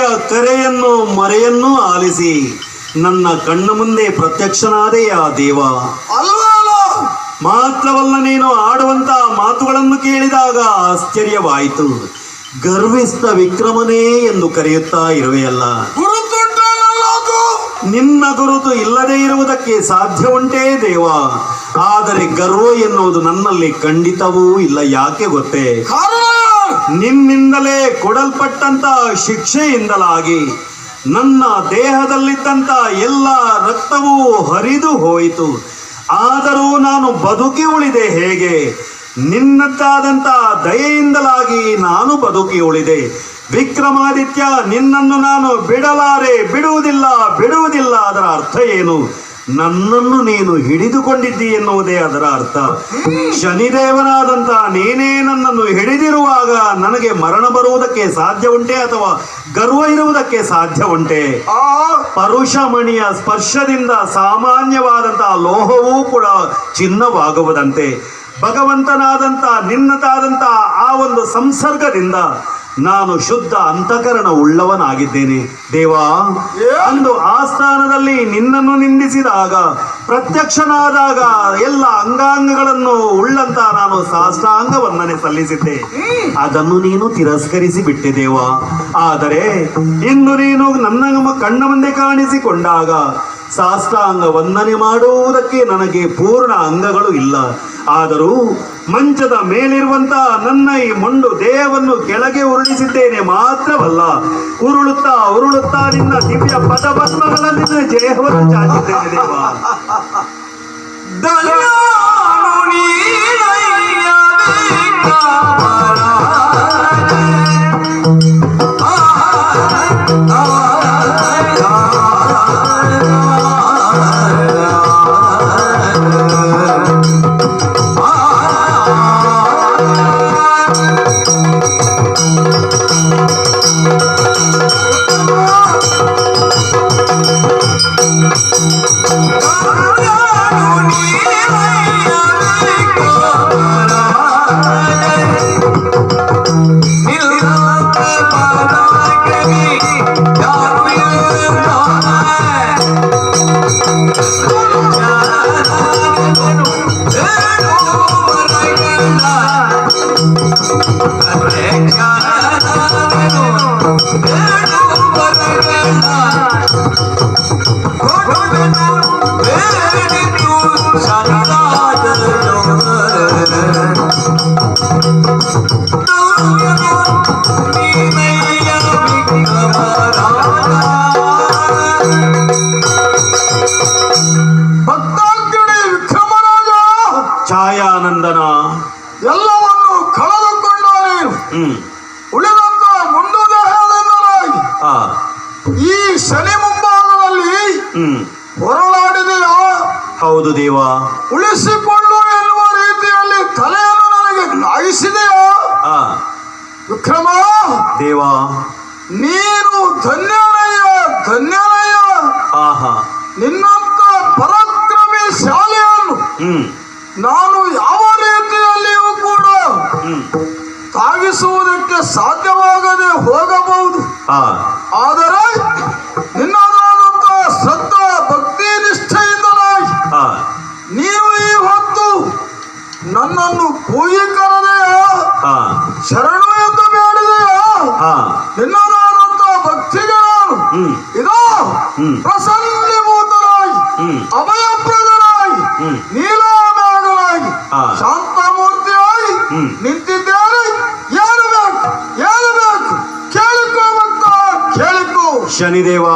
ಭಕ್ತಿಯ ತೆರೆಯನ್ನು ಮರೆಯನ್ನು ಆಲಿಸಿ ನನ್ನ ಕಣ್ಣು ಮುಂದೆ ಪ್ರತ್ಯಕ್ಷನಾದೆಯ ದೇವ. ಅಲ್ವಲ್ಲ ಮಾತ್ರವಲ್ಲ ನೀನು ಆಡುವಂತ ಮಾತುಗಳನ್ನು ಕೇಳಿದಾಗ ಆಶ್ಚರ್ಯವಾಯಿತು. ಗರ್ವಿಸ್ತ ವಿಕ್ರಮನೇ ಎಂದು ಕರೆಯುತ್ತಾ ಇರುವೆಯಲ್ಲ. ನಿನ್ನ ಗುರುತು ಇಲ್ಲದೆ ಇರುವುದಕ್ಕೆ ಸಾಧ್ಯ ಉಂಟೇ ದೇವ. ಆದರೆ ಗರ್ವ ಎನ್ನುವುದು ನನ್ನಲ್ಲಿ ಖಂಡಿತವೂ ಇಲ್ಲ ಯಾಕೆ ಗೊತ್ತೇ? ನಿನ್ನಿಂದಲೇ ಕೊಡಲ್ಪಟ್ಟಂತ ಶಿಕ್ಷೆಯಿಂದಲಾಗಿ ನನ್ನ ದೇಹದಲ್ಲಿದ್ದಂತ ಎಲ್ಲ ರಕ್ತವೂ ಹರಿದು ಹೋಯಿತು. ಆದರೂ ನಾನು ಬದುಕಿ ಉಳಿದೆ ಹೇಗೆ? ನಿನ್ನದ್ದಾದಂತ ದಯೆಯಿಂದಲಾಗಿ ನಾನು ಬದುಕಿ ಉಳಿದೆ. ವಿಕ್ರಮಾದಿತ್ಯ, ನಿನ್ನನ್ನು ನಾನು ಬಿಡಲಾರೆ, ಬಿಡುವುದಿಲ್ಲ ಬಿಡುವುದಿಲ್ಲ ಅದರ ಅರ್ಥ ಏನು? ನನ್ನನ್ನು ನೀನು ಹಿಡಿದುಕೊಂಡಿದ್ದಿ ಎನ್ನುವುದೇ ಅದರ ಅರ್ಥ. ಶನಿದೇವನಾದಂತಹ ನೀನೇ ನನ್ನನ್ನು ಹಿಡಿದಿರುವಾಗ ನನಗೆ ಮರಣ ಬರುವುದಕ್ಕೆ ಸಾಧ್ಯ ಉಂಟೆ ಅಥವಾ ಗರ್ವ ಇರುವುದಕ್ಕೆ ಸಾಧ್ಯ ಉಂಟೆ ಆ. ಪರುಷಮಣಿಯ ಸ್ಪರ್ಶದಿಂದ ಸಾಮಾನ್ಯವಾದಂತಹ ಲೋಹವೂ ಕೂಡ ಚಿನ್ನವಾಗುವುದಂತೆ. ಭಗವಂತನಾದಂತ ನಿನ್ನತಾದಂತಹ ಆ ಒಂದು ಸಂಸರ್ಗದಿಂದ ನಾನು ಶುದ್ಧ ಅಂತಃಕರಣ ಉಳ್ಳವನಾಗಿದ್ದೇನೆ ದೇವಾ ಅಂದು ಆ ಸ್ಥಾನದಲ್ಲಿ ನಿನ್ನನ್ನು ನಿಂದಿಸಿದಾಗ ಪ್ರತ್ಯಕ್ಷನಾದಾಗ ಎಲ್ಲ ಅಂಗಾಂಗಗಳನ್ನು ಉಳ್ಳಂತ ನಾನು ಸಾಷ್ಟಾಂಗ ವಂದನೆ ಸಲ್ಲಿಸಿದ್ದೆ ಅದನ್ನು ನೀನು ತಿರಸ್ಕರಿಸಿ ಬಿಟ್ಟೆ ದೇವಾ. ಆದರೆ ಇಂದು ನೀನು ನನ್ನ ಕಣ್ಣ ಮುಂದೆ ಕಾಣಿಸಿಕೊಂಡಾಗ ಸಾಷ್ಟಾಂಗ ವಂದನೆ ಮಾಡುವುದಕ್ಕೆ ನನಗೆ ಪೂರ್ಣ ಅಂಗಗಳು ಇಲ್ಲ. ಆದರೂ ಮಂಚದ ಮೇಲಿರುವಂತಹ ನನ್ನ ಈ ಮೊಂಡು ದೇಹವನ್ನು ಕೆಳಗೆ ಉರುಳಿಸಿದ್ದೇನೆ ಮಾತ್ರವಲ್ಲ, ಉರುಳುತ್ತಾ ಉರುಳುತ್ತಾ ನಿನ್ನ ದಿವ್ಯ ಪದ ಪದ್ಮಗಳಲ್ಲಿ ಜಯವನ್ನು ಚಾಚಿದ್ದೇನೆ ದೇವ. ವಿಕ್ರಮ ದೇವ! ನೀನು ಧನ್ಯನಯ್ಯ ಧನ್ಯನಯ್ಯ ಆಹಾ! ನಿನ್ನಂತ ಪರಾಕ್ರಮಿ ಶಾಲೆಯನ್ನು ನಾನು ಯಾವ ರೀತಿಯಲ್ಲಿಯೂ ಕೂಡ ತಾಗಿಸುವುದಕ್ಕೆ ಸಾಧ್ಯವಾಗದೆ ಹೋಗಬಹುದು. ಆದರೆ ನಿನ್ನದಾದಂತಹ ಶ್ರದ್ಧಾ ಭಕ್ತಿ ನಿಷ್ಠೆಯಿಂದಲಾಗಿ ನೀವು ಈ ಹೊತ್ತು ನನ್ನನ್ನು ಕೂಗಿ ಕರೆದೆಯಾ ಶರಣು ಆ ಭಕ್ತಿಗಳು ಇದು ನಾನು ಹ್ಮ್. ಇದೋ ಹ್ಮ್. ಪ್ರಸನ್ನಭೂತನಾಗಿ ಹ್ಮ್. ಅಭಯಪ್ರದನಾಗಿ ಹ್ಮ್. ಶಾಂತಮೂರ್ತಿಯಾಗಿ ನಿಂತಿದ್ದೇನೆ. ಏನು ಬೇಕು? ಏನು ಬೇಕು? ಕೇಳಿಕೋ ಭಕ್ತ ಕೇಳಿಕೋ. ಶನಿದೇವ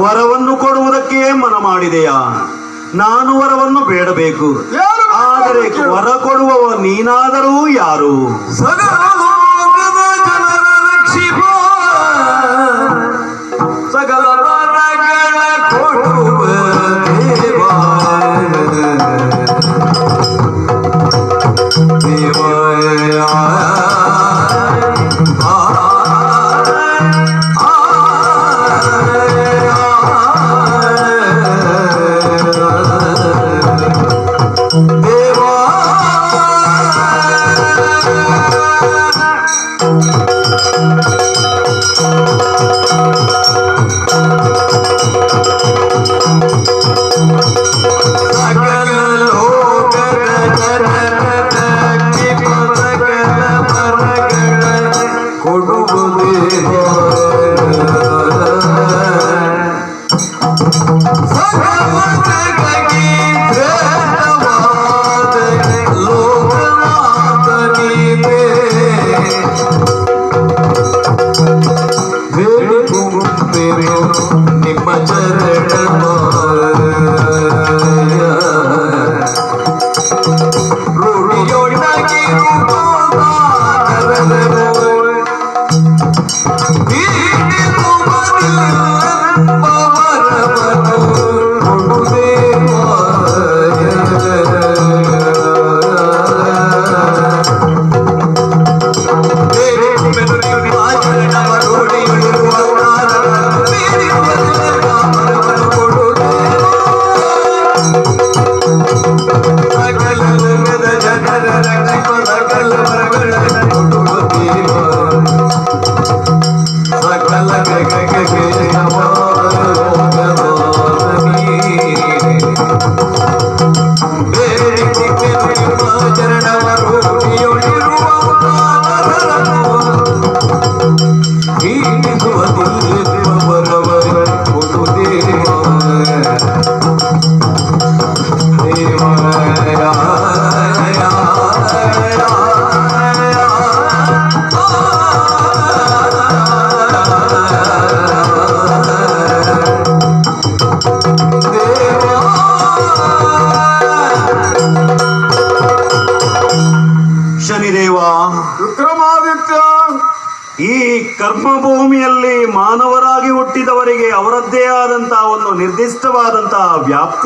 ವರವನ್ನು ಕೊಡುವುದಕ್ಕೆ ಮನ ಮಾಡಿದೆಯಾ? ನಾನು ವರವನ್ನು ಬೇಡಬೇಕು. ಆದರೆ ವರ ಕೊಡುವವ ನೀನಾದರೂ ಯಾರು? ಸಕಲ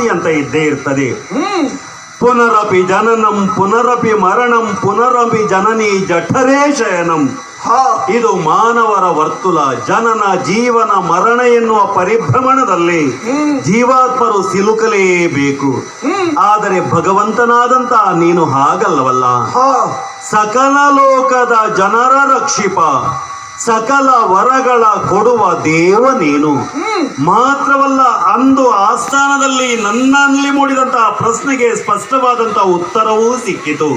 ವ್ಯಾಪ್ತಿ ಅಂತ ಇದ್ದೇ ಇರ್ತದೆ. ಪುನರಪಿ ಜನನಂ ಪುನರಪಿ ಮರಣಂ ಪುನರಪಿ ಜನನಿ ಜಠರೇ ಶಯನಂ. ಹಾ. ಇದು ಮಾನವರ ವರ್ತುಲ ಜನನ ಜೀವನ ಮರಣ ಎನ್ನುವ ಪರಿಭ್ರಮಣದಲ್ಲಿ ಜೀವಾತ್ಮರು ಸಿಲುಕಲೇಬೇಕು. ಆದರೆ ಭಗವಂತನಾದಂತ ನೀನು ಹಾಗಲ್ಲವಲ್ಲ. ಹಾ. ಸಕಲ ಲೋಕದ ಜನರ ರಕ್ಷಿಪ. ಸಕಲ ವರಗಳ ಕೊಡುವ ದೇವ ನೀನು. ಮಾತ್ರವಲ್ಲ ಅಂದು ಆಸ್ಥಾನದಲ್ಲಿ ನನ್ನಲ್ಲಿ ಮೂಡಿದಂತಹ ಪ್ರಶ್ನೆಗೆ ಸ್ಪಷ್ಟವಾದಂತಹ ಉತ್ತರವೂ ಸಿಕ್ಕಿತು.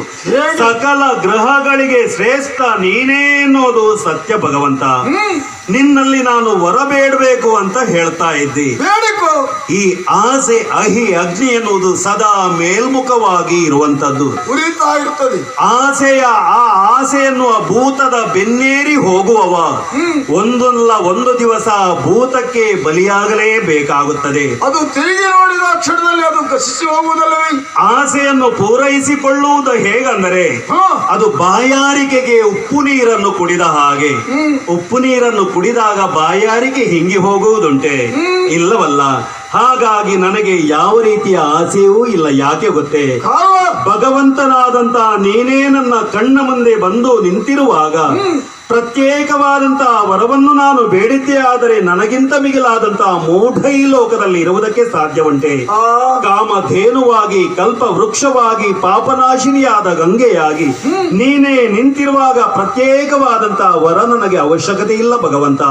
ಸಕಲ ಗ್ರಹಗಳಿಗೆ ಶ್ರೇಷ್ಠ ನೀನೇ ಅನ್ನೋದು ಸತ್ಯ ಭಗವಂತ. ನಿನ್ನಲ್ಲಿ ನಾನು ವರ ಬೇಡಬೇಕು ಅಂತ ಹೇಳ್ತಾ ಇದ್ದಿ. ಬೇಡಿಕೋ ಈ ಆಸೆ ಅಹಿ ಅಗ್ನಿ ಎನ್ನುವುದು ಸದಾ ಮೇಲ್ಮುಖವಾಗಿ ಇರುವಂತದ್ದು ಉರಿತಾ ಇರ್ತದೆ. ಆಸೆಯ ಆ ಆಸೆ ಎನ್ನುವ ಭೂತದ ಬೆನ್ನೇರಿ ಹೋಗುವವ. ಒಂದಲ್ಲ ಒಂದು ದಿವಸ ಭೂತಕ್ಕೆ ಬಲಿಯಾಗಲೇಬೇಕಾಗುತ್ತದೆ ಅದು ತಿರುಗಿ ನೋಡಿದ ಕ್ಷಣದಲ್ಲಿ ಅದು ಕಸಿಸಿ ಹೋಗುವುದಲ್ಲವೇ? ಆಸೆಯನ್ನು ಪೂರೈಸಿಕೊಳ್ಳುವುದು ಹೇಗಂದರೆ ಅದು ಬಾಯಾರಿಕೆಗೆ ಉಪ್ಪು ನೀರನ್ನು ಕುಡಿದ ಹಾಗೆ. ಉಪ್ಪು ನೀರನ್ನು ಕುಡಿದಾಗ ಬಾಯಾರಿಕೆ ಹಿಂಗಿ ಹೋಗುವುದುಂಟೆ. ಇಲ್ಲವಲ್ಲ ಹಾಗಾಗಿ ನನಗೆ ಯಾವ ರೀತಿಯ ಆಸೆಯೂ ಇಲ್ಲ ಯಾಕೆ ಗೊತ್ತೇ? ಭಗವಂತನಾದಂತ ಭಗವಂತನಾದಂತಹ ನೀನೇ ನನ್ನ ಕಣ್ಣ ಮುಂದೆ ಬಂದು ನಿಂತಿರುವಾಗ. ಪ್ರತ್ಯೇಕವಾದಂತಹ ವರವನ್ನು ನಾನು ಬೇಡಿದ್ದೇ ಆದರೆ ನನಗಿಂತ ಮಿಗಿಲಾದಂತಹ ಮೂಢ ಈ ಲೋಕದಲ್ಲಿ ಇರುವುದಕ್ಕೆ ಸಾಧ್ಯವಂತೆ. ಆ. ಕಾಮಧೇನುವಾಗಿ ಕಲ್ಪ ವೃಕ್ಷವಾಗಿ ಪಾಪನಾಶಿನಿಯಾದ ಗಂಗೆಯಾಗಿ ನೀನೇ ನಿಂತಿರುವಾಗ ಪ್ರತ್ಯೇಕವಾದಂತಹ ವರ ನನಗೆ ಅವಶ್ಯಕತೆ ಇಲ್ಲ ಭಗವಂತ.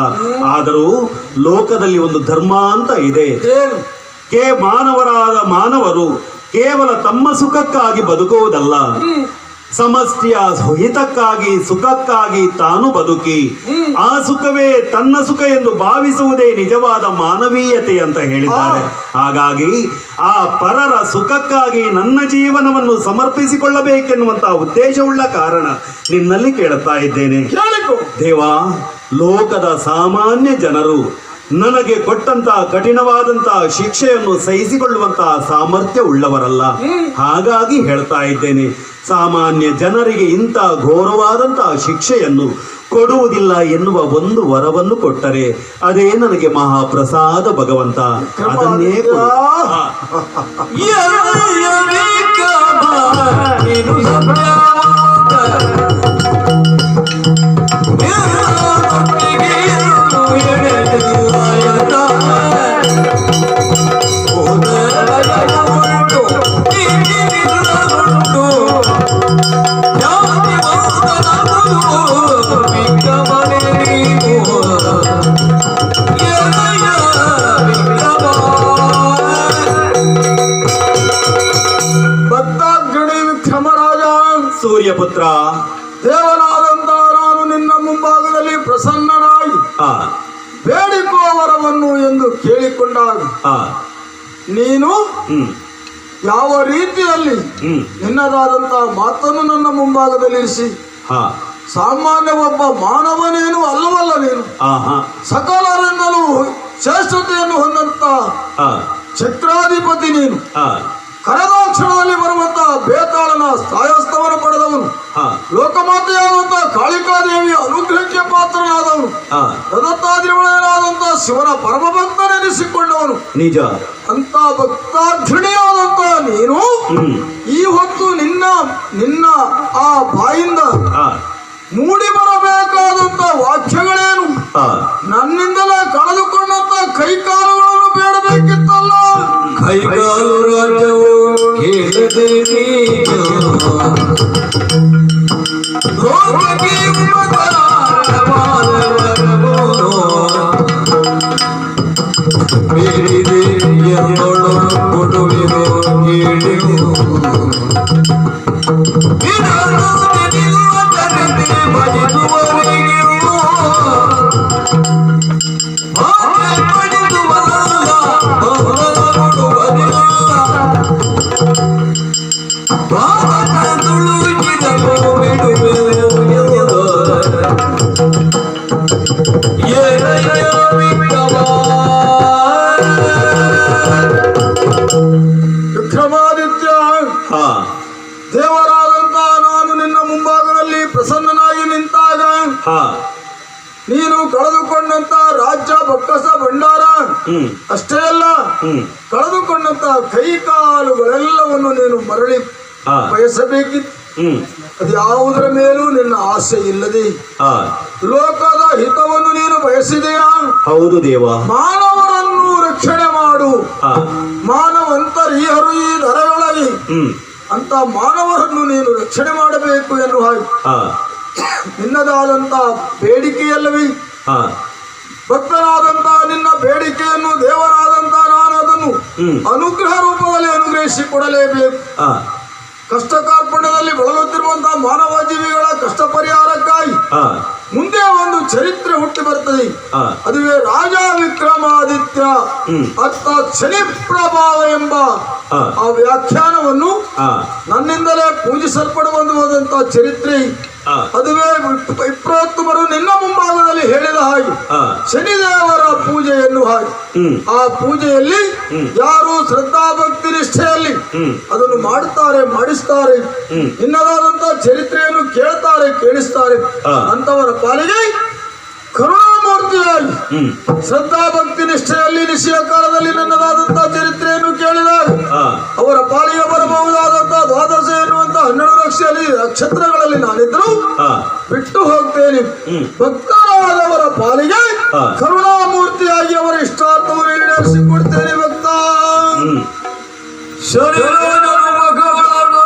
ಆದರೂ ಲೋಕದಲ್ಲಿ ಒಂದು ಧರ್ಮ ಅಂತ ಇದೆ. ಕೇ ಮಾನವರಾದ ಮಾನವರು ಕೇವಲ ತಮ್ಮ ಸುಖಕ್ಕಾಗಿ ಬದುಕುವುದಲ್ಲ. ಸಮಷ್ಟಿಯ ಹಿತಕ್ಕಾಗಿ ಸುಖಕ್ಕಾಗಿ ತಾನು ಬದುಕಿ ಆ ಸುಖವೇ ತನ್ನ ಸುಖ ಎಂದು ಭಾವಿಸುವುದೇ ನಿಜವಾದ ಮಾನವೀಯತೆ ಅಂತ ಹೇಳಿದ್ದಾರೆ. ಹಾಗಾಗಿ ಆ ಪರರ ಸುಖಕ್ಕಾಗಿ ನನ್ನ ಜೀವನವನ್ನು ಸಮರ್ಪಿಸಿಕೊಳ್ಳಬೇಕೆನ್ನುವಂತಹ ಉದ್ದೇಶವುಳ್ಳ ಕಾರಣ ನಿನ್ನಲ್ಲಿ ಕೇಳುತ್ತಾ ಇದ್ದೇನೆ. ದೇವಾ ಲೋಕದ ಸಾಮಾನ್ಯ ಜನರು ನನಗೆ ಕೊಟ್ಟಂತಹ ಕಠಿಣವಾದಂತಹ ಶಿಕ್ಷೆಯನ್ನು ಸಹಿಸಿಕೊಳ್ಳುವಂತಹ ಸಾಮರ್ಥ್ಯ ಉಳ್ಳವರಲ್ಲ. ಹಾಗಾಗಿ ಹೇಳ್ತಾ ಇದ್ದೇನೆ ಸಾಮಾನ್ಯ ಜನರಿಗೆ ಇಂಥ ಘೋರವಾದಂತಹ ಶಿಕ್ಷೆಯನ್ನು ಕೊಡುವುದಿಲ್ಲ ಎನ್ನುವ ಒಂದು ವರವನ್ನು ಕೊಟ್ಟರೆ ಅದೇ ನನಗೆ ಮಹಾಪ್ರಸಾದ ಭಗವಂತ. ಅದನ್ನೇ ಕೊಡು. ಸೂರ್ಯಪುತ್ರ. ದೇವನಾದಂತ ನಾನು ನಿನ್ನ ಮುಂಭಾಗದಲ್ಲಿ ಪ್ರಸನ್ನನಾಗಿ ಬೇಡಿಕೋ ವರವನ್ನು ಎಂದು ಕೇಳಿಕೊಂಡಾಗ ನೀನು ಯಾವ ರೀತಿಯಲ್ಲಿ ನಿನ್ನದಾದಂತ ನಿನ್ನದಾದಂತಹ ಮಾತನ್ನು ನನ್ನ ಮುಂಭಾಗದಲ್ಲಿ ಇರಿಸಿ. ಹಾ. ಸಾಮಾನ್ಯ ಒಬ್ಬ ಮಾನವನೇನು ಅಲ್ಲವಲ್ಲ ನೀನು. ಸಕಲರಿಂದಲೂ ಶ್ರೇಷ್ಠತೆಯನ್ನು ಹೊಂದಂತ ಆ. ಚಕ್ರಾಧಿಪತಿ ನೀನು. ಕರದಾಕ್ಷಣದಲ್ಲಿ ಬರುವಂತಹ ಬೇತಾಳನ ಸಾಯಸ್ತವನ ಪಡೆದವನು. ಲೋಕಮಾತೆಯಾದಂತಹ ಕಾಳಿಕಾದೇವಿಯ ಅನುಗ್ರಹಕ್ಕೆ ಪಾತ್ರನಾದವನು. ದತ್ತಾದ್ರಿಗಳೇನಾದಂತಹ ಶಿವನ ಪರಮ ಭಕ್ತನೆನಿಸಿಕೊಂಡವನು ನಿಜ. ಅಂತ ಭಕ್ತಾಧೃಣಿಯಾದಂತ ಹೌದು ದೇವ. ಮಾನವರನ್ನು ರಕ್ಷಣೆ ಮಾಡು. ಮಾನವಂತರಿಯರು ಈ ದರಗಳಲ್ಲಿ ಹ್ಮ್. ಅಂತ ಮಾನವರನ್ನು ನೀನು ರಕ್ಷಣೆ ಮಾಡಬೇಕು ಎನ್ನುವ ನಿನ್ನದಾದಂತ ಬೇಡಿಕೆಯಲ್ಲವೇ? ಹಾ. ಭಕ್ತನಾದಂತ ನಿನ್ನ ಬೇಡಿಕೆಯನ್ನು ದೇವರಾದಂತ ನಾನು ಅದನ್ನು ಅನುಗ್ರಹ ರೂಪದಲ್ಲಿ ಅನುಗ್ರಹಿಸಿ ಕೊಡಲೇಬೇಕು. ಕಷ್ಟ ಕಾರ್ಪಣ್ಯದಲ್ಲಿ ಬಳಲುತ್ತಿರುವಂತಹ ಮಾನವ ಜೀವಿಗಳ ಕಷ್ಟ ಪರಿಹಾರಕ್ಕಾಗಿ ಮುಂದೆ ಒಂದು ಚರಿತ್ರೆ ಹುಟ್ಟಿ ಬರ್ತದೆ. ಅದುವೇ ರಾಜ ವಿಕ್ರಮಾದಿತ್ಯ. ಅತ್ತ ಶನಿ ಪ್ರಭಾವ ಎಂಬ ಆ ವ್ಯಾಖ್ಯಾನವನ್ನು ನನ್ನಿಂದಲೇ ಪೂಜಿಸಲ್ಪಡುವಂತಹ ಚರಿತ್ರೆ ಅದುವೇ ವಿಪ್ರೋತ್ತಮರು ನಿನ್ನ ಮುಂಭಾಗದಲ್ಲಿ ಹೇಳಿದ ಹಾಗೆ ಶನಿದೇವರ ಪೂಜೆ ಎನ್ನುವ ಹಾಗೆ ಆ ಪೂಜೆಯಲ್ಲಿ. ಯಾರು ಶ್ರದ್ಧಾಭಕ್ತಿ ನಿಷ್ಠೆಯಲ್ಲಿ ಅದನ್ನು ಮಾಡುತ್ತಾರೆ ಮಾಡಿಸ್ತಾರೆ ಹ್ಮ್. ನಿನ್ನದಾದಂತ ಚರಿತ್ರೆಯನ್ನು ಕೇಳ್ತಾರೆ ಕೇಳಿಸ್ತಾರೆ. ಅಂತವರ ಪಾಲಿಗೆ ಕರುಣಾಮೂರ್ತಿಯಾಗಿ ಶ್ರದ್ಧಾ ಭಕ್ತಿ ನಿಷ್ಠೆಯಲ್ಲಿ ನಿಶ್ಚಯ ಕಾಲದಲ್ಲಿ ನನ್ನದಾದಂತಹ ಚರಿತ್ರೆಯನ್ನು ಕೇಳಿದಾಗ ಅವರ ಪಾಲಿಗೆ ಬರಬಹುದಾದಂತಹ ದ್ವಾದಶ ಎನ್ನುವಂತಹ ಹನ್ನೆರಡು ಲಕ್ಷದಲ್ಲಿ ನಕ್ಷತ್ರಗಳಲ್ಲಿ ನಾನಿದ್ರು ಬಿಟ್ಟು ಹೋಗ್ತೇನೆ. ಭಕ್ತರಾದವರ ಪಾಲಿಗೆ. ಕರುಣಾಮೂರ್ತಿಯಾಗಿ ಅವರ ಇಷ್ಟಾರ್ಥವನ್ನು ಈಡೇರಿಸಿಕೊಡ್ತೇನೆ ಭಕ್ತ. ಶರೀರ ಮಗಗಳನ್ನು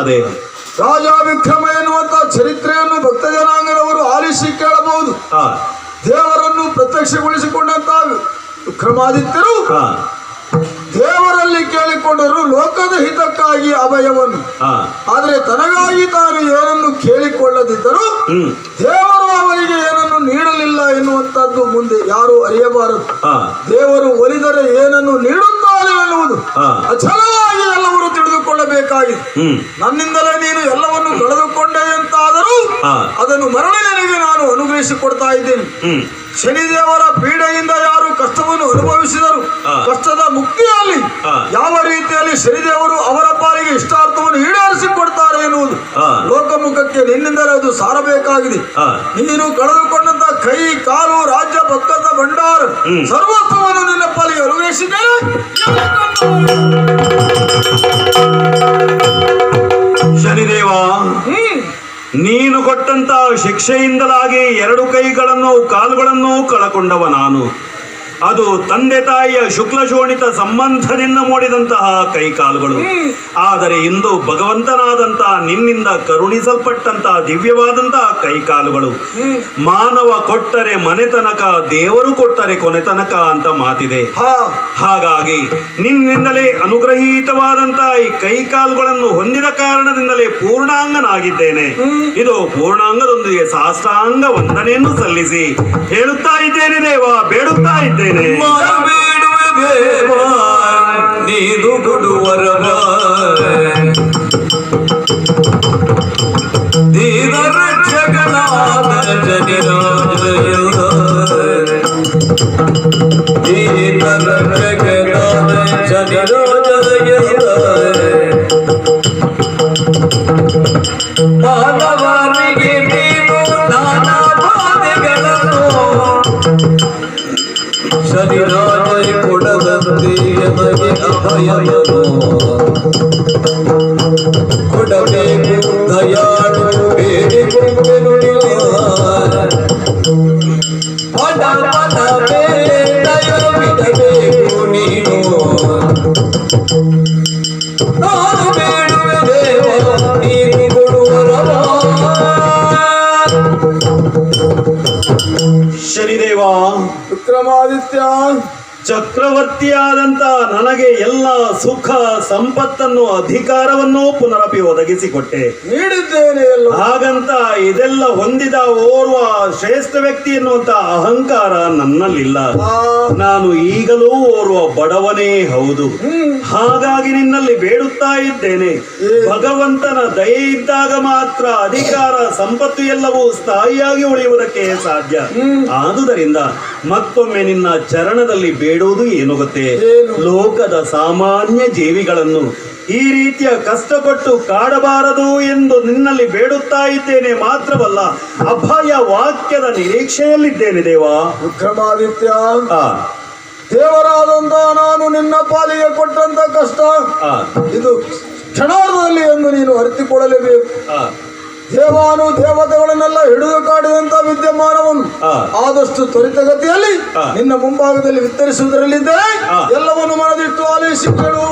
ಧನ್ಯನಾದೆ ರಾಜ ವಿಕ್ರಮ ಎನ್ನುವಂತ ಚರಿತ್ರೆಯನ್ನು ಭಕ್ತ ಜನಾಂಗದವರು ಆಲಿಸಿ ಕೇಳಬಹುದು. ದೇವರನ್ನು ಪ್ರತ್ಯಕ್ಷಗೊಳಿಸಿಕೊಂಡಂತ ವಿಕ್ರಮಾದಿತ್ಯರು ದೇವರಲ್ಲಿ ಕೇಳಿಕೊಂಡರು ಲೋಕದ ಹಿತಕ್ಕಾಗಿ ಅಭಯವನ್ನು. ಆದರೆ ತನಗಾಗಿ ತಾನು ಏನನ್ನು ಕೇಳಿಕೊಳ್ಳದಿದ್ದರು ದೇವರು ಅವರಿಗೆ ಏನನ್ನು ನೀಡಲಿಲ್ಲ ಎನ್ನುವಂತದ್ದು ಮುಂದೆ ಯಾರು ಅರಿಯಬಾರದು. ದೇವರು ಒಲಿದರೆ ಏನನ್ನು ನೀಡುತ್ತಾನೆ ಎನ್ನುವುದು ಅಚಲವಾಗಿ ಎಲ್ಲವರು ನನ್ನಿಂದಲೇ ನೀನು ಎಲ್ಲವನ್ನು ಕಳೆದುಕೊಂಡೆ ಅಂತಾದರೂ ಅದನ್ನು ಮರಳಿ ನನಗೆ ನಾನು ಅನುಗ್ರಹಿಸಿಕೊಡ್ತಾ ಇದ್ದೇನೆ. ಶನಿದೇವರ ಪೀಡೆಯಿಂದ ಯಾರು ಕಷ್ಟವನ್ನು ಅನುಭವಿಸಿದರು ಕಷ್ಟದ ಮುಕ್ತಿಯಲ್ಲಿ. ಯಾವ ರೀತಿಯಲ್ಲಿ ಶನಿದೇವರು ಅವರ ಪಾಲಿಗೆ ಇಷ್ಟಾರ್ಥವನ್ನು ಈಡೇರಿಸಿಕೊಡ್ತಾರೆ ಎನ್ನುವುದು. ಲೋಕಮುಖಕ್ಕೆ ನಿನ್ನಿಂದಲೇ ಅದು ಸಾರಬೇಕಾಗಿದೆ. ನೀನು ಕಳೆದುಕೊಂಡಂತ ಕೈ ಕಾಲು ರಾಜ್ಯ ಭಕ್ತದ ಭಂಡಾರ. ಸರ್ವಸ್ವವನ್ನು ನಿನ್ನ ಪಾಲಿಗೆ ಅನುಗ್ರಹಿಸಿದ್ದೇನೆ. ಶನಿದೇವ ನೀನು ಕೊಟ್ಟಂತ ಶಿಕ್ಷೆಯಿಂದಲಾಗಿ ಎರಡು ಕೈಗಳನ್ನು ಕಾಲುಗಳನ್ನು ಕಳಕೊಂಡವ ನಾನು. ಅದು ತಂದೆ ತಾಯಿಯ ಶುಕ್ಲ ಶೋಣಿತ ಸಂಬಂಧದಿಂದ ಮೂಡಿದಂತಹ ಕೈಕಾಲುಗಳು. ಆದರೆ ಇಂದು ಭಗವಂತನಾದಂತಹ ನಿನ್ನಿಂದ ಕರುಣಿಸಲ್ಪಟ್ಟಂತಹ ದಿವ್ಯವಾದಂತಹ ಕೈಕಾಲುಗಳು. ಮಾನವ ಕೊಟ್ಟರೆ ಮನೆತನಕ ದೇವರು ಕೊಟ್ಟರೆ ಕೊನೆತನಕ ಅಂತ ಮಾತಿದೆ. ಹಾ. ಹಾಗಾಗಿ ನಿನ್ನಿಂದಲೇ ಅನುಗ್ರಹೀತವಾದಂತಹ ಈ ಕೈಕಾಲುಗಳನ್ನು ಹೊಂದಿದ ಕಾರಣದಿಂದಲೇ ಪೂರ್ಣಾಂಗನಾಗಿದ್ದೇನೆ. ಇದು ಪೂರ್ಣಾಂಗದೊಂದಿಗೆ ಸಾಷ್ಟಾಂಗ ವಂದನೆಯನ್ನು ಸಲ್ಲಿಸಿ. ಹೇಳುತ್ತಾ ಇದ್ದೇನೆ ದೇವ ಬೇಡುತ್ತಾ ಇದ್ದೇನೆ. रे मार बेड़ में बेवान नी दुगड़ वरवान दीदर जगनाथ जनिराज दीदर जगनाथ जनिराज यल्लार ಶರೀರಾಜಯ ಕೊಡದಂತೆ ಎಮಗೆ ಅಭಯವನ್ನು ಶನಿದೇವ ವಿಕ್ರಮಾದಿತ್ಯ ಚಕ್ರವರ್ತಿಯಾದಂತ ನನಗೆ ಎಲ್ಲ ಸುಖ ಸಂಪತ್ತನ್ನು ಅಧಿಕಾರವನ್ನು ಪುನರಪಿ ಒದಗಿಸಿಕೊಟ್ಟೆ. ನೀಡಿದ್ದೇನೆ ಹಾಗಂತ ಇದೆಲ್ಲ ಹೊಂದಿದ ಓರ್ವ ಶ್ರೇಷ್ಠ ವ್ಯಕ್ತಿ ಎನ್ನುವಂತ ಅಹಂಕಾರ ನನ್ನಲ್ಲಿಲ್ಲ. ನಾನು ಈಗಲೂ ಓರ್ವ ಬಡವನೇ ಹೌದು. ಹಾಗಾಗಿ ನಿನ್ನಲ್ಲಿ ಬೇಡುತ್ತಾ ಇದ್ದೇನೆ. ಭಗವಂತನ ದಯೆ ಇದ್ದಾಗ ಮಾತ್ರ ಅಧಿಕಾರ ಸಂಪತ್ತು ಎಲ್ಲವೂ ಸ್ಥಾಯಿಯಾಗಿ ಉಳಿಯುವುದಕ್ಕೆ ಸಾಧ್ಯ. ಆದುದರಿಂದ ಮತ್ತೊಮ್ಮೆ ನಿನ್ನ ಚರಣದಲ್ಲಿ ಬೇಡುವುದು ಏನು? ಗೊತ್ತೇ ಲೋಕದ ಸಾಮಾನ್ಯ ಜೀವಿಗಳನ್ನು ಈ ರೀತಿಯ ಕಷ್ಟಪಟ್ಟು ಕಾಡಬಾರದು ಎಂದು ನಿನ್ನಲ್ಲಿ ಬೇಡುತ್ತಾ ಇದ್ದೇನೆ ಮಾತ್ರವಲ್ಲ ಅಭಯ ವಾಕ್ಯದ ನಿರೀಕ್ಷೆಯಲ್ಲಿದ್ದೇನೆ ದೇವಾ. ವಿಕ್ರಮಾದಿತ್ಯ ದೇವರಾದಂತ ನಾನು ನಿನ್ನ ಪಾಲಿಗೆ ಕೊಟ್ಟಂತ ಕಷ್ಟ ಇದು ಕ್ಷಣಾರ್ಧದಲ್ಲಿ ಎಂದು ನೀನು ಅರಿತುಕೊಳ್ಳಲೇಬೇಕು. ದೇವಾನು ದೇವತೆಗಳನ್ನೆಲ್ಲ ಹಿಡಿದು ಕಾಡಿದಂತ ವಿದ್ಯಮಾನವನ್ನು ಆದಷ್ಟು ತ್ವರಿತಗತಿಯಲ್ಲಿ. ನಿನ್ನ ಮುಂಭಾಗದಲ್ಲಿ ವಿತರಿಸುವುದರಲ್ಲಿದೆ. ಎಲ್ಲವನ್ನು ಮನದಿಟ್ಟು ಆಲಿಸಿ ಕೇಳು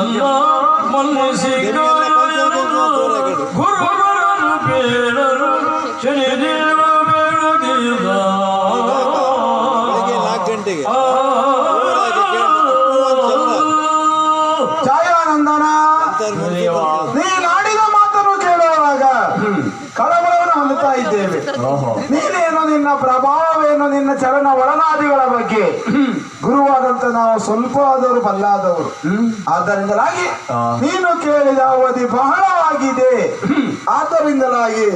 ಎಲ್ಲ ಮನಸ್ಸಿ ಗುರುವರನು ಬೇಡರು ಶನಿದೇವ ಬೇಡದಿಲ್ಲ. ಛಾಯಾನಂದನ ನೀನಾಡಿದ ಮಾತನ್ನು ಕೇಳುವಾಗ ಕಳವಳವನ್ನು ಹೊಂದುತ್ತಾ ಇದ್ದೇವೆ. ನೀನೇನು ನಿನ್ನ ಪ್ರಭಾವವೇನು ನಿನ್ನ ಚರಣ ಒಳನಾದಿಗಳ ಬಗ್ಗೆ. ಗುರುವಾದಂತ ನಾವು ಸ್ವಲ್ಪ ಆದವರು ಬಲ್ಲಾದವರು. ಆದ್ದರಿಂದಲಾಗಿ ನೀನು ಕೇಳಿದ ಅವಧಿ ಬಹಳವಾಗಿದೆ. ಆದ್ದರಿಂದಲಾಗಿ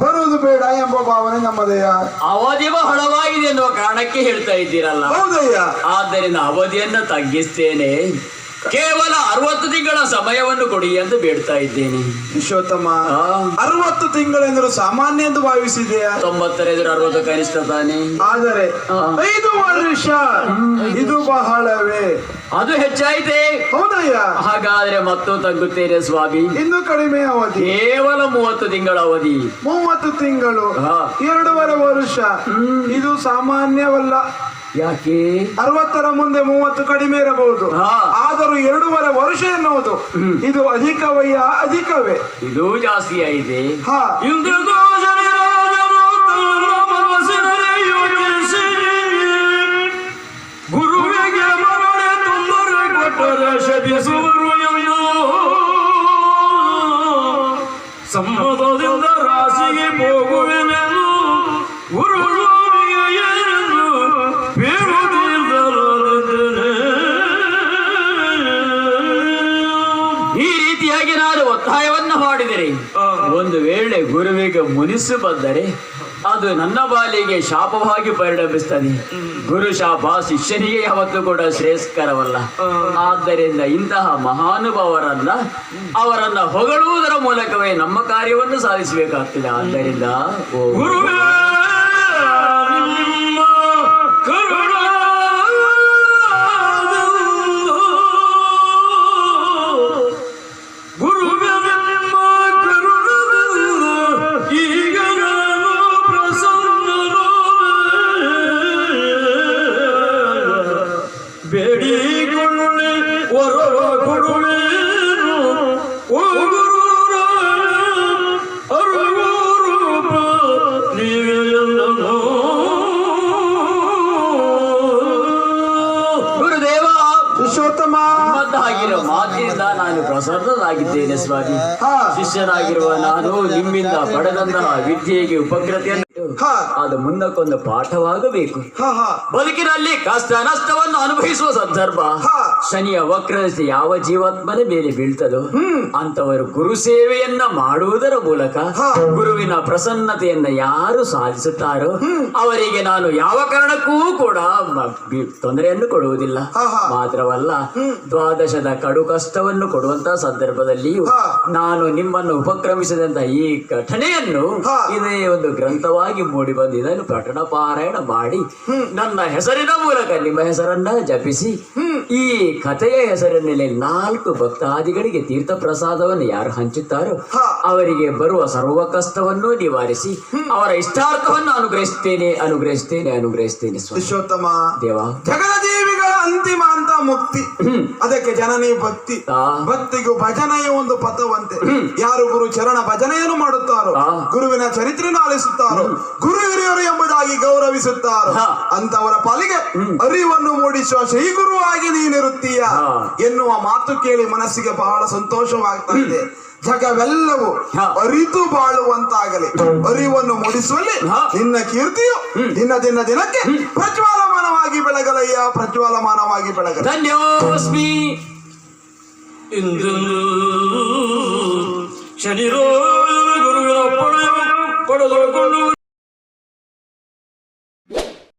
ಬರುವುದು ಬೇಡ ಎಂಬ ಭಾವನೆ ನಮ್ಮದಯ್ಯ ಅವಧಿ ಬಹಳವಾಗಿದೆ ಎನ್ನುವ ಕಾರಣಕ್ಕೆ ಹೇಳ್ತಾ ಇದ್ದೀರಲ್ಲ. ಹೌದಯ್ಯ. ಆದ್ದರಿಂದ ಅವಧಿಯನ್ನು ತಗ್ಗಿಸ್ತೇನೆ. ಕೇವಲ ಅರವತ್ತು ತಿಂಗಳ ಸಮಯವನ್ನು ಕೊಡಿ ಎಂದು ಬೇಡ್ತಾ ಇದ್ದೇನೆ. ವಿಶ್ವೋತ್ತಮ. ಅರವತ್ತು ತಿಂಗಳೆಂದರೂ ಸಾಮಾನ್ಯ ಎಂದು ಭಾವಿಸಿದೆಯಾ? ತೊಂಬತ್ತರ ಎದುರು ಅರವತ್ತು ಕನಿಷ್ಠ ತಾನೆ. ಆದರೆ. ಐದು ವರ್ಷ ಇದು ಬಹಳವೇ. ಅದು ಹೆಚ್ಚಾಯಿತೆ. ಹೌದಯ್ಯ. ಹಾಗಾದ್ರೆ ಮತ್ತೂ ತಗ್ಗುತ್ತೇನೆ ಸ್ವಾಮಿ. ಇನ್ನು ಕಡಿಮೆ ಅವಧಿ. ಕೇವಲ ಮೂವತ್ತು ತಿಂಗಳ ಅವಧಿ. ಮೂವತ್ತು ತಿಂಗಳು. ಎರಡೂವರೆ ವರ್ಷ. ಇದು ಸಾಮಾನ್ಯವಲ್ಲ. ಯಾಕೆ? ಅರವತ್ತರ ಮುಂದೆ ಮೂವತ್ತು ಕಡಿಮೆ ಇರಬಹುದು. ಹಾ. ಆದರೂ ಎರಡೂವರೆ ವರ್ಷ ಎನ್ನುವುದು. ಇದು ಅಧಿಕವಯ್ಯ ಅಧಿಕವೇ. ಇದು ಜಾಸ್ತಿ ಆಗಿದೆ. ಮುನಿಸು ಬಂದರೆ ಅದು ನನ್ನ ಬಾಲಿಗೆ ಶಾಪವಾಗಿ ಪರಿಣಮಿಸ್ತದೆ. ಗುರು ಶಾಪ ಶಿಷ್ಯನಿಗೆ ಯಾವತ್ತೂ ಕೂಡ ಶ್ರೇಯಸ್ಕರವಲ್ಲ ಆದ್ದರಿಂದ ಇಂತಹ ಮಹಾನುಭಾವರನ್ನ, ಅವರನ್ನ ಹೊಗಳುವುದರ ಮೂಲಕವೇ ನಮ್ಮ ಕಾರ್ಯವನ್ನು ಸಾಧಿಸಬೇಕಾಗ್ತದೆ. ಆದ್ದರಿಂದ ಮುಂದಕ್ಕೊಂದು ಪಾಠವಾಗಬೇಕು. ಬದುಕಿನಲ್ಲಿ ಕಷ್ಟ ನಷ್ಟವನ್ನು ಅನುಭವಿಸುವ ಸಂದರ್ಭ. ಶನಿಯ ವಕ್ರದೃಷ್ಟಿ ಯಾವ ಜೀವಾತ್ಮನ ಮೇಲೆ ಬೀಳ್ತದೋ ಅಂತವರು ಗುರು ಸೇವೆಯನ್ನ ಮಾಡುವುದರ ಮೂಲಕ ಗುರುವಿನ ಪ್ರಸನ್ನತೆಯನ್ನ ಯಾರು ಸಾಧಿಸುತ್ತಾರೋ ಅವರಿಗೆ ನಾನು ಯಾವ ಕಾರಣಕ್ಕೂ ಕೂಡ ತೊಂದರೆಯನ್ನು ಕೊಡುವುದಿಲ್ಲ. ಮಾತ್ರವಲ್ಲ ದ್ವಾದಶದ ಕಡು ಕಷ್ಟವನ್ನು ಕೊಡುವಂತಹ ಸಂದರ್ಭದಲ್ಲಿಯೂ ನಾನು ನಿಮ್ಮನ್ನು ಉಪಕ್ರಮಿಸಿದಂತಹ ಈ ಘಟನೆಯನ್ನು. ಇದೇ ಒಂದು ಗ್ರಂಥವಾಗಿ ಮೂಡಿ ಪಠಣ ಪಾರಾಯಣ ಮಾಡಿ. ನನ್ನ ಹೆಸರಿನ ಮೂಲಕ ನಿಮ್ಮ ಹೆಸರನ್ನ ಜಪಿಸಿ. ಈ ಕಥೆಯ ಹೆಸರಿನಲ್ಲಿ ನಾಲ್ಕು ಭಕ್ತಾದಿಗಳಿಗೆ ತೀರ್ಥ ಪ್ರಸಾದವನ್ನು ಯಾರು ಹಂಚುತ್ತಾರೋ ಅವರಿಗೆ ಬರುವ ಸರ್ವ ಕಷ್ಟವನ್ನು ನಿವಾರಿಸಿ. ಅವರ ಇಷ್ಟಾರ್ಥವನ್ನು ಅನುಗ್ರಹಿಸ್ತೇನೆ ಅನುಗ್ರಹಿಸ್ತೇನೆ ಅನುಗ್ರಹಿಸ್ತೇನೆ ವಿಶ್ವೋತ್ತಮ. ದೇವ. ಜಗದ ಜೀವಿಗಳ ಅಂತಿಮ ಅಂತ ಮುಕ್ತಿ. ಅದಕ್ಕೆ ಜನನಿ ಭಕ್ತಿ. ಭಕ್ತಿಗೂ ಭಜನೆಯ ಒಂದು ಪಥವಂತೆ. ಯಾರು ಗುರು ಚರಣ ಭಜನೆಯನ್ನು ಮಾಡುತ್ತಾರೋ. ಗುರುವಿನ ಚರಿತ್ರೆಯನ್ನು ಆಲಿಸುತ್ತಾರೋ ಗುರು ಹಿರಿಯರು ಎಂಬುದಾಗಿ ಗೌರವಿಸುತ್ತಾರೋ. ಅಂತವರ ಪಾಲಿಗೆ ಅರಿವನ್ನು ಮೂಡಿಸುವ ಶ್ರೀ ಗುರುವಾಗಿ ನೀನಿರುತ್ತೀಯ. ಎನ್ನುವ ಮಾತು ಕೇಳಿ ಮನಸ್ಸಿಗೆ ಬಹಳ ಸಂತೋಷವಾಗ್ತಾ ಇದೆ ಜಗವೆಲ್ಲವೂ ಅರಿತು ಬಾಳುವಂತಾಗಲಿ. ಅರಿವನ್ನು ಮೂಡಿಸುವಲ್ಲಿ. ನಿನ್ನ ಕೀರ್ತಿಯು ದಿನ ದಿನ ದಿನಕ್ಕೆ ಪ್ರಜ್ವಾಲಮಾನವಾಗಿ ಬೆಳಗಲಯ್ಯ ಪ್ರಜ್ವಾಲಮಾನವಾಗಿ ಬೆಳಗಲ. ಧನ್ಯೋಸ್ಮಿ. ಇಂದು ಶನಿರೋ ಗುರುಗಳ ಪಡೆಯ ಪಡೆದುಕೊಂಡು